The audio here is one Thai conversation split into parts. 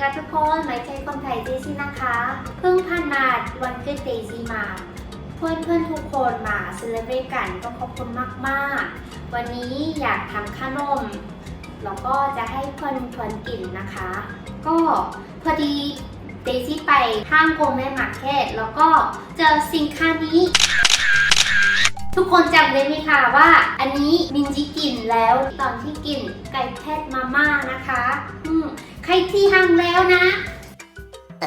คะทุกคนไม่ใช่คนไทยเจซี่นะคะ เพิ่งผ่านมาวันเกิดเจซี่มา เพื่อนเพื่อนทุกคนมาเซเลบริตกันก็ขอบคุณมากๆ วันนี้อยากทำขนมแล้วก็จะให้เพื่อนเพื่อนกินนะคะ ก็พอดีเจซี่ไปห้างโกแในมาร์เก็ตแล้วก็เจอสินค้านี้ ทุกคนจำได้ไหมคะว่า อันนี้มินจิกินแล้วตอนที่กินไก่แพทมาม่านะคะ อืม ใครที่ห้างแล้วนะ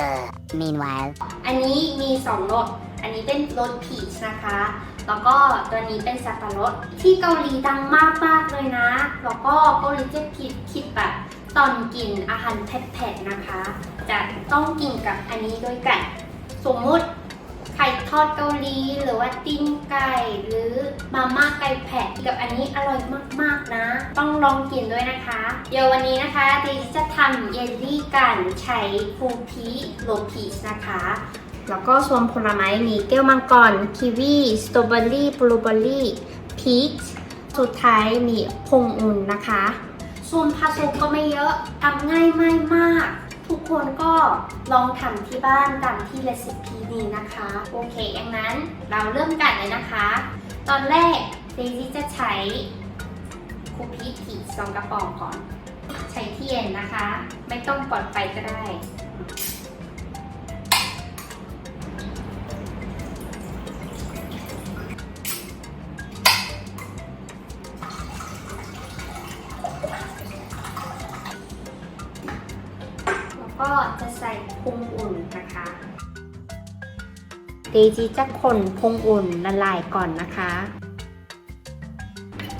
Uh, meanwhile. อันนี้มีสองรส อันนี้เป็นรสพีชนะคะ แล้วก็ตัวนี้เป็นสับปะรดที่เกาหลีดังมากมากๆเลยนะ แล้วก็เกาหลีจะคิดคิดแบบตอนกินอาหารเผ็ดๆนะคะ จะต้องกินกับอันนี้ด้วยกัน สมมุติ ไข่ทอดเกาหลีหรือว่าติ้งไก่หรือมาม่าไก่แผ่กับอันนี้อร่อยมากๆนะ ต้องลองกินด้วยนะคะ เดี๋ยววันนี้นะคะเดยวจะทำเยลลี่กันใช้ฟูพีโลพีชนะคะ แล้วก็ส่วนผลไม้มีแก้วมังกรคิวีสตรอเบอรี่บลูเบอรี่พีชสุดท้ายมีพงอุ่นนะคะ ส่วนผสมก็ไม่เยอะทำง่ายไม่มาก คนก็ลองทำที่บ้านตามที่เรซิปีนี้นะคะ โอเคอย่างนั้นเราเริ่มกันเลยนะคะ ตอนแรกเดซี่จะใช้คุกกี้ผีสองกระป๋องก่อน ใช้เทียนนะคะ ไม่ต้องปลอดไฟก็ได้ ก็จะใส่พุงอุ่นนะคะเดจีจะคนพุงอุ่นละลายก่อนนะคะ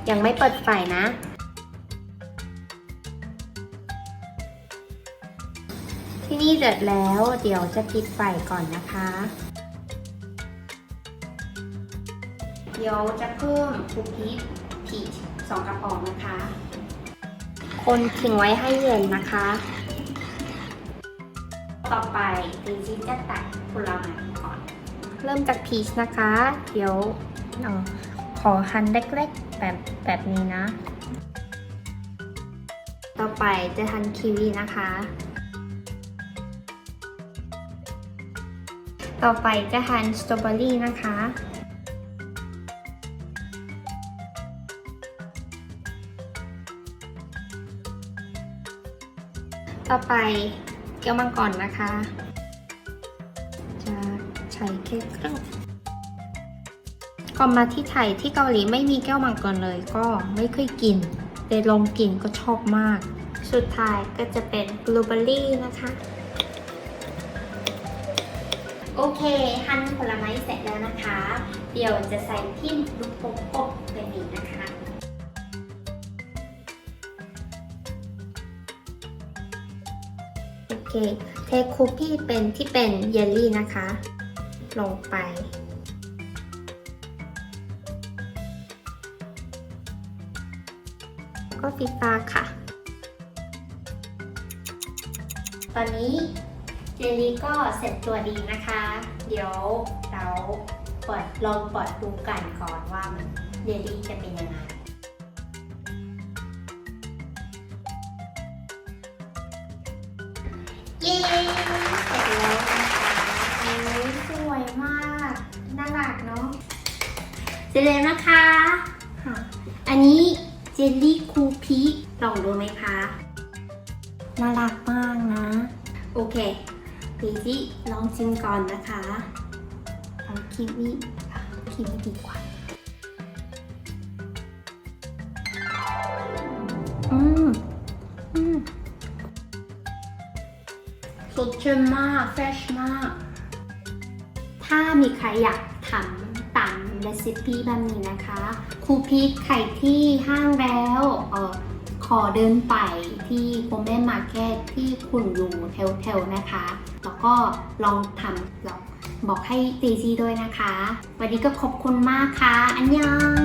ยังไม่เปิดไฟนะ ที่นี่เดือดแล้วเดี๋ยวจะปิดไฟก่อนนะคะ เดี๋ยวจะเพิ่มคุกกี้พีชสองกระป๋องนะคะ คนทิ้งไว้ให้เย็นนะคะ ต่อไปเดซี่จะตัดผลไม้ก่อน เริ่มจากพีชนะคะ เดี๋ยวเอ่อขอหั่นเล็กๆแบบแบบนี้นะ ต่อไปจะหั่นคิวีนะคะ ต่อไปจะหั่นสตรอเบอรี่นะคะต่อไป แก้วมังกรนะคะ จะใช้แค่ครึ่งก่อนมาที่ไทยที่เกาหลีไม่มีแก้วมังกรเลยก็ไม่เคยกินแต่ลองกินก็ชอบมาก สุดท้ายก็จะเป็นบลูเบอร์รี่นะคะ โอเค หั่นผลไม้เสร็จแล้วนะคะ เดี๋ยวจะใส่ที่ลูกโป่งอบแบบนี้นะคะ เคเทคุกกี้เป็นที่เป็นเยลลี่นะคะ ลงไป ก็ปิดตาค่ะ ตอนนี้เยลลี่ก็เสร็จตัวดีนะคะ เดี๋ยวเราเปิดลองเปิดดูกันก่อนว่ามันเยลลี่จะเป็นยังไง เย้เสร็จแล้วนะคะโอ้ยสวยมาก น่ารักเนาะ เสร็จแล้วนะคะค่ะอันนี้เจลลี่คูพีลองดูไหมคะ น่ารักมากนะ โอเคดีจิลองชิมก่อนนะคะเอาคิวิคิวิดีกว่า อืม สดชื่นมาก เฟชมาก ถ้ามีใครอยากทำตามเรซิปี้แบบนี้นะคะ ครูพีคไข่ที่ห้างแล้วเออขอเดินไปที่โกลเด้นมาร์เก็ตที่คุณอยู่แถวๆนะคะ แล้วก็ลองทำแลองบอกให้ตีซีด้วยนะคะ วันนี้ก็ขอบคุณมากค่ะ อันยัง